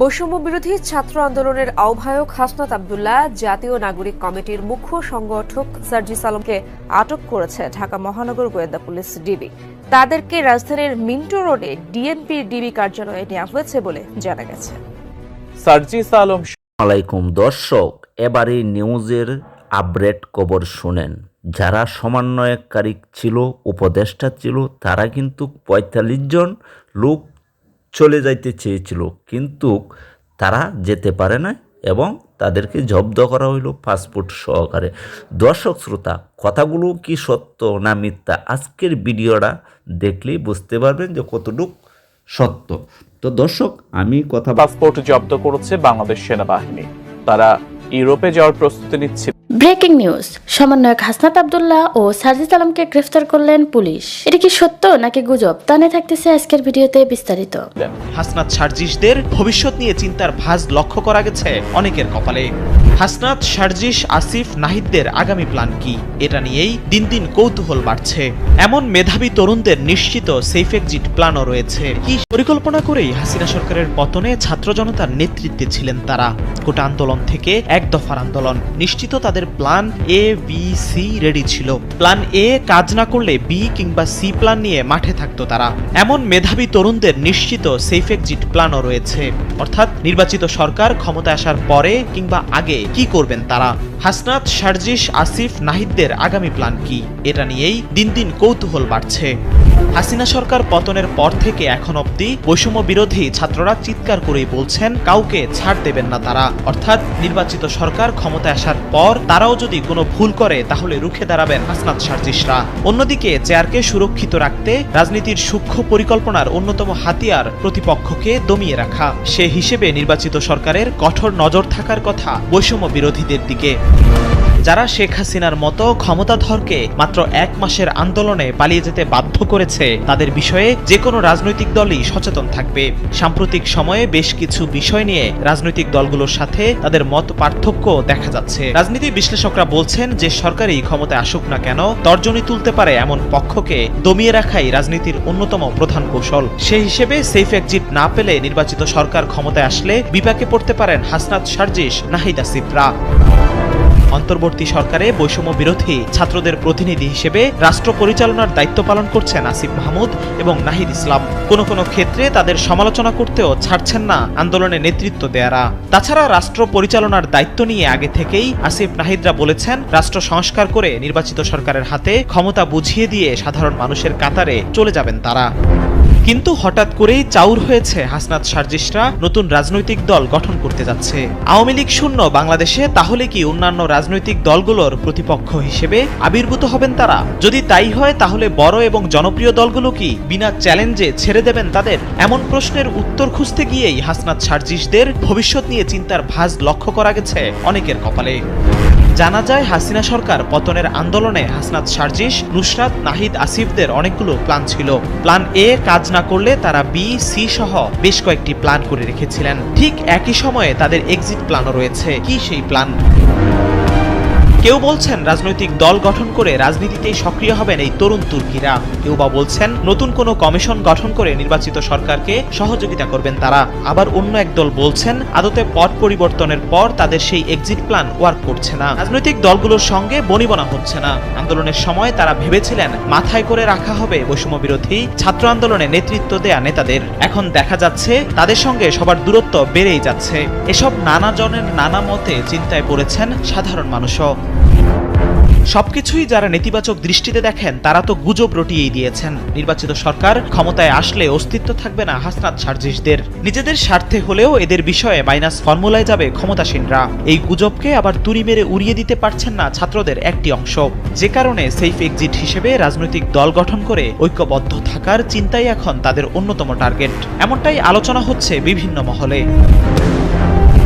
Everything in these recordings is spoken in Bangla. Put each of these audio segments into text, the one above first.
বৈষম্য বিরোধী ছাত্র আন্দোলনের আহ্বায়ক হাসনাত আবদুল্লাহ জাতীয় নাগরিক কমিটির মুখ্য সংগঠক সার্জিস আলমকে আটক করেছে ঢাকা মহানগর গোয়েন্দা পুলিশ ডিবি। তাদেরকে রাজধানীর মিন্টো রোডে ডিএনপি ডিবি কার্যালয়ে নেওয়া হয়েছে বলে জানা গেছে। সার্জিস আলম আলাইকুম দর্শক, এবারে নিউজের আপডেট খবর শুনেন। যারা সমন্বয়কারী ছিল, উপদেষ্টা ছিল, তারা কিন্তু পঁয়তাল্লিশ জন লোক চলে যাইতে চেয়েছিল, কিন্তু তারা যেতে পারে না এবং তাদেরকে জব্দ করা হইল পাসপোর্ট সহকারে। দর্শক শ্রোতা, কথাগুলো কি সত্য না মিথ্যা? আজকের ভিডিওটা দেখলেই বুঝতে পারবেন যে কতটুক সত্য। তো দর্শক, আমি কথা পাসপোর্ট জব্দ করেছে বাংলাদেশ সেনাবাহিনী। তারা ইউরোপে যাওয়ার প্রস্তুতি নিচ্ছে ব্রেকিং নিউজ। সমন্বয়ক হাসনাত আবদুল্লাহ ও সার্জিস আলমকে গ্রেফতার করলেন পুলিশ। এটা কি সত্য নাকি গুজব? তা নিয়ে থাকতেছে আজকের ভিডিওতে বিস্তারিত। হাসনাত সার্জিসদের ভবিষ্যৎ নিয়ে চিন্তার ভাঁজ লক্ষ্য করা গেছে অনেকের কপালে। হাসনাত, সার্জিস, আসিফ, নাহিদদের আগামী প্ল্যান কি? এটা নিয়েই দিন দিন কৌতূহল বাড়ছে। এমন মেধাবী তরুণদের নিশ্চিত সেফ এক্সিট প্ল্যানও রয়েছে। কি পরিকল্পনা করেই হাসিনা সরকারের পতনে ছাত্র জনতার নেতৃত্বে ছিলেন তারা? গোটা আন্দোলন থেকে এক দফার আন্দোলন। নিশ্চিত তাদের plan A B C ready ছিল। প্ল্যান এ কাজ না করলে বি কিংবা সি প্ল্যান নিয়ে মাঠে থাকতো তারা। এমন মেধাবী তরুণদের নিশ্চিত সেফ এক্সিট প্ল্যানও রয়েছে। অর্থাৎ নির্বাচিত সরকার ক্ষমতায় আসার পরে কিংবা আগে কি করবেন তারা? হাসনাত, সার্জিস, আসিফ, নাহিদদের আগামী প্ল্যান কি? এটা নিয়েই দিন দিন কৌতূহল বাড়ছে। হাসিনা সরকার পতনের পর থেকে এখন অবধি বৈষম্য বিরোধী ছাত্ররা চিৎকার করেই বলছেন, কাউকে ছাড় দেবেন না তারা। অর্থাৎ নির্বাচিত সরকার ক্ষমতায় আসার পর তারাও যদি কোনো ভুল করে, তাহলে রুখে দাঁড়াবেন হাসনাত সার্জিসরা। অন্যদিকে চেয়ারকে সুরক্ষিত রাখতে রাজনীতির সূক্ষ্ম পরিকল্পনার অন্যতম হাতিয়ার প্রতিপক্ষকে দমিয়ে রাখা। সে হিসেবে নির্বাচিত সরকারের কঠোর নজর থাকার কথা বৈষম্য বিরোধীদের দিকে। যারা শেখ হাসিনার মতো ক্ষমতাধরকে মাত্র এক মাসের আন্দোলনে পালিয়ে যেতে বাধ্য করেছে, তাদের বিষয়ে যে কোনো রাজনৈতিক দলই সচেতন থাকবে। সাম্প্রতিক সময়ে বেশ কিছু বিষয় নিয়ে রাজনৈতিক দলগুলোর সাথে তাদের মত পার্থক্য দেখা যাচ্ছে। রাজনীতি বিশ্লেষকরা বলছেন যে সরকারই ক্ষমতায় আসুক না কেন, তর্জনী তুলতে পারে এমন পক্ষকে দমিয়ে রাখাই রাজনীতির অন্যতম প্রধান কৌশল। সেই হিসেবে সেফ এক্সিট না পেলে নির্বাচিত সরকার ক্ষমতায় আসলে বিপাকে পড়তে পারেন হাসনাত সার্জিস, নাহিদ আসিফরা। অন্তর্বর্তী সরকারে বৈষম্য বিরোধী ছাত্রদের প্রতিনিধি হিসেবে রাষ্ট্র পরিচালনার দায়িত্ব পালন করছেন আসিফ মাহমুদ এবং নাহিদ ইসলাম। কোনো কোনো ক্ষেত্রে তাদের সমালোচনা করতেও ছাড়ছেন না আন্দোলনে নেতৃত্ব দেয়ারা। তাছাড়া রাষ্ট্র পরিচালনার দায়িত্ব নিয়ে আগে থেকেই আসিফ নাহিদরা বলেছেন, রাষ্ট্র সংস্কার করে নির্বাচিত সরকারের হাতে ক্ষমতা বুঝিয়ে দিয়ে সাধারণ মানুষের কাতারে চলে যাবেন তারা। কিন্তু হঠাৎ করেই চাউর হয়েছে হাসনাত সার্জিসরা। নতুন রাজনৈতিক দল গঠন করতে যাচ্ছে। আওয়ামী লীগ শূন্য বাংলাদেশে, তাহলে কি অন্যান্য রাজনৈতিক দলগুলোর প্রতিপক্ষ হিসেবে আবির্ভূত হবেন তারা? যদি তাই হয়, তাহলে বড় এবং জনপ্রিয় দলগুলো কি বিনা চ্যালেঞ্জে ছেড়ে দেবেন তাদের? এমন প্রশ্নের উত্তর খুঁজতে গিয়েই হাসনাত সার্জিসদের ভবিষ্যৎ নিয়ে চিন্তার ভাঁজ লক্ষ্য করা গেছে অনেকের কপালে। জানা যায়, হাসিনা সরকার পতনের আন্দোলনে হাসনাত সার্জিস, নুসরাত, নাহিদ আসিফদের অনেকগুলো প্ল্যান ছিল। প্ল্যান এ কাজ না করলে তারা বি, সি সহ বেশ কয়েকটি প্ল্যান করে রেখেছিলেন। ঠিক একই সময়ে তাদের এক্সিট প্ল্যানও রয়েছে। কি সেই প্ল্যান? কেউ বলছেন রাজনৈতিক দল গঠন করে রাজনীতিতেই সক্রিয় হবেন এই তরুণ তুর্কিরা। কেউ বা বলছেন নতুন কোনো কমিশন গঠন করে নির্বাচিত সরকারকে সহযোগিতা করবেন তারা। আবার অন্য এক দল বলছেন আদতে পট পরিবর্তনের পর তাদের সেই এক্সিট প্ল্যান ওয়ার্ক করছে না। রাজনৈতিক দলগুলোর সঙ্গে বনিবনা হচ্ছে না। আন্দোলনের সময় তারা ভেবেছিলেন মাথায় করে রাখা হবে বৈষম্য বিরোধী ছাত্র আন্দোলনে নেতৃত্ব দেয়া নেতাদের। এখন দেখা যাচ্ছে তাদের সঙ্গে সবার দূরত্ব বেড়েই যাচ্ছে। এসব নানা জনের নানা মতে চিন্তায় পড়েছেন সাধারণ মানুষও। সবকিছুই যারা নেতিবাচক দৃষ্টিতে দেখেন, তারা তো গুজব রটিয়েই দিয়েছেন। নির্বাচিত সরকার ক্ষমতায় আসলে অস্তিত্ব থাকবে না হাসনাত সার্জিসদের। নিজেদের স্বার্থে হলেও এদের বিষয়ে মাইনাস ফর্মুলায় যাবে ক্ষমতাসীনরা। এই গুজবকে আবার তুড়ি মেরে উড়িয়ে দিতে পারছেন না ছাত্রদের একটি অংশ। যে কারণে সেফ এক্সিট হিসেবে রাজনৈতিক দল গঠন করে ঐক্যবদ্ধ থাকার চিন্তাই এখন তাদের অন্যতম টার্গেট। এমনটাই আলোচনা হচ্ছে বিভিন্ন মহলে।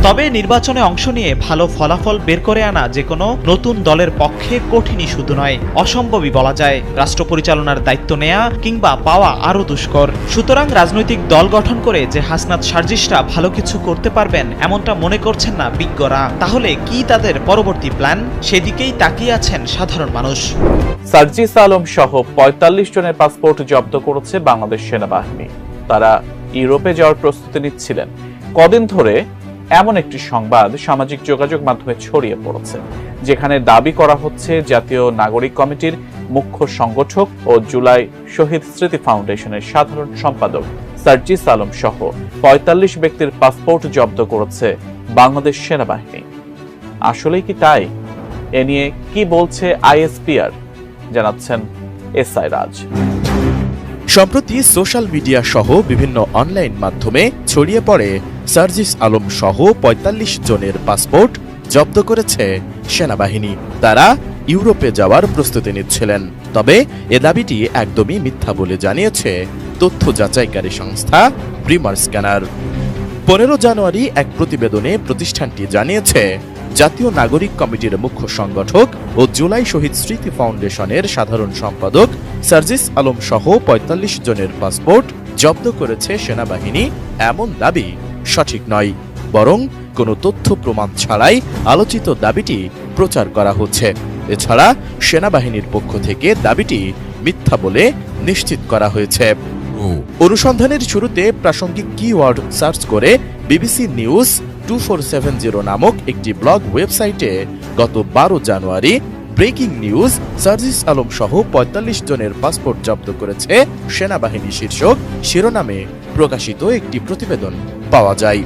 তবে নির্বাচনে অংশ নিয়ে ভালো ফলাফল বের করে আনা যে কোনো নতুন দলের পক্ষে কঠিনই শুধু নয়, অসম্ভবই বলা যায়। রাষ্ট্র পরিচালনার দায়িত্ব নেয়া কিংবা পাওয়া আরও দুষ্কর। সুতরাং রাজনৈতিক দল গঠন করে যে হাসনাত সার্জিসরা ভালো কিছু করতে পারবেন, এমনটা মনে করছেন না বিজ্ঞরা। তাহলে কি তাদের পরবর্তী প্ল্যান? সেদিকেই তাকিয়ে আছেন সাধারণ মানুষ। সার্জিস আলম সহ পঁয়তাল্লিশ জনের পাসপোর্ট জব্দ করেছে বাংলাদেশ সেনাবাহিনী। তারা ইউরোপে যাওয়ার প্রস্তুতি নিচ্ছিলেন। কদিন ধরে এমন একটি সংবাদ সামাজিক যোগাযোগ মাধ্যমে ছড়িয়ে পড়েছে, যেখানে দাবি করা হচ্ছে জাতীয় নাগরিক কমিটির মুখ্য সংগঠক ও জুলাই শহীদ স্মৃতি ফাউন্ডেশনের সাধারণ সম্পাদক সার্জিস আলম সহ পঁয়তাল্লিশ ব্যক্তির পাসপোর্ট জব্দ করেছে বাংলাদেশ সেনাবাহিনী। আসলেই কি তাই? এ নিয়ে কি বলছে আইএসপিআর? জানাচ্ছেন এস আই রাজ। সম্প্রতি সোশ্যাল মিডিয়া সহ বিভিন্ন অনলাইন মাধ্যমে ছড়িয়ে পড়ে সার্জিস আলম সহ ৪৫ জনের পাসপোর্ট জব্দ করেছে সেনাবাহিনী। তারা ইউরোপে যাওয়ার প্রস্তুতি নিচ্ছিলেন। তবে এ দাবিটি একদমই মিথ্যা বলে জানিয়েছে তথ্য যাচাইকারী সংস্থা প্রিমার স্ক্যানার। পনেরো জানুয়ারি এক প্রতিবেদনে প্রতিষ্ঠানটি জানিয়েছে, জাতীয় নাগরিক কমিটির মুখ্য সংগঠক ও জুলাই শহীদ স্মৃতি ফাউন্ডেশনের সাধারণ সম্পাদক সার্জিস আলম সহ ৪৫ জনের পাসপোর্ট জব্দ করেছে সেনাবাহিনী এমন দাবি সঠিক নয়। বরং কোনো তথ্য প্রমাণ ছাড়াই আলোচিত দাবিটি প্রচার করা হচ্ছে। এছাড়া সেনাবাহিনীর পক্ষ থেকে দাবিটি মিথ্যা বলে নিশ্চিত করা হয়েছে। অনুসন্ধানের শুরুতে প্রাসঙ্গিক কিওয়ার্ড সার্চ করে BBC news two four seven zero নামক একটি ব্লগ ওয়েবসাইটে গত বারো January breaking news, Sarjis Alam সহ পঁয়তাল্লিশ জনের পাসপোর্ট জব্দ করেছে সেনাবাহিনী শীর্ষক, শিরোনামে প্রকাশিত একটি প্রতিবেদন পাওয়া যায়।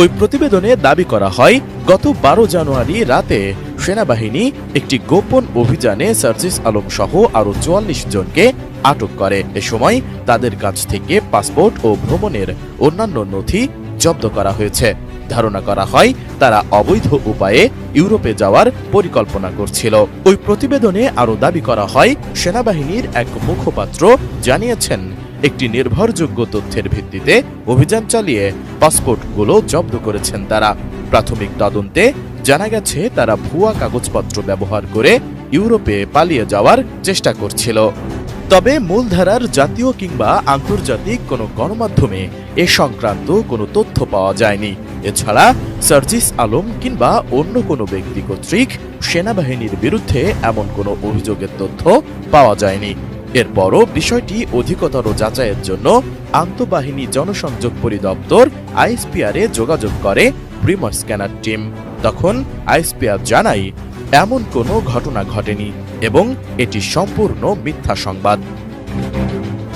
ওই প্রতিবেদনে দাবি করা হয়, গত বারো জানুয়ারি রাতে সেনাবাহিনী একটি গোপন অভিযানে সার্জিস আলম সহ আরও চুয়াল্লিশ জনকে আটক করে। এ সময় তাদের কাছ থেকে পাসপোর্ট ও ভ্রমণের অন্যান্য নথি জব্দ করা হয়েছে। ধারণা করা হয়, তারা অবৈধ উপায়ে ইউরোপে যাওয়ার পরিকল্পনা করছিল। ওই প্রতিবেদনে আরও দাবি করা হয়, সেনাবাহিনীর এক মুখপাত্র জানিয়েছেন, একটি নির্ভরযোগ্য তথ্যের ভিত্তিতে অভিযান চালিয়ে পাসপোর্টগুলো জব্দ করেছেন তারা। প্রাথমিক তদন্তে জানা গেছে, তারা ভুয়া কাগজপত্র ব্যবহার করে ইউরোপে পালিয়ে যাওয়ার চেষ্টা করছিল। তবে মূলধারার জাতীয় কিংবা আন্তর্জাতিক কোনো গণমাধ্যমে এ সংক্রান্ত কোনো তথ্য পাওয়া যায়নি। এছাড়া সার্জিস আলম কিংবা অন্য কোনো ব্যক্তি কর্তৃক সেনাবাহিনীর বিরুদ্ধে এমন কোনো অভিযোগের তথ্য পাওয়া যায়নি। এরপরও বিষয়টি অধিকতর যাচাইয়ের জন্য আন্তঃবাহিনী জনসংযোগ পরিদপ্তর আইএসপিআর এ যোগাযোগ করে প্রিমার স্ক্যানার টিম। তখন আইএসপিআর জানায়, এমন কোনো ঘটনা ঘটেনি এবং এটি সম্পূর্ণ মিথ্যা সংবাদ।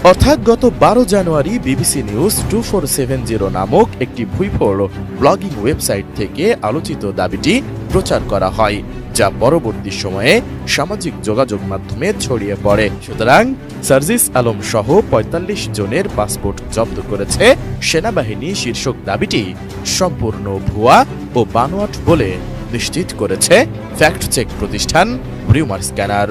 অর্থাৎ গত বারো January BBC news two four seven zero নামক একটি ভুইফোর ব্লগিং ওয়েবসাইট থেকে আলোচিত দাবিটি প্রচার করা হয়, যা পরবর্তী সময়ে সামাজিক যোগাযোগ মাধ্যমে ছড়িয়ে পড়ে। সুতরাং সার্জিস আলম সহ ৪৫ জনের পাসপোর্ট জব্দ করেছে সেনাবাহিনী শীর্ষক দাবিটি সম্পূর্ণ ভুয়া ও বানোয়াট বলে নিশ্চিত করেছে ফ্যাক্ট চেক প্রতিষ্ঠান রিউমার স্ক্যানার।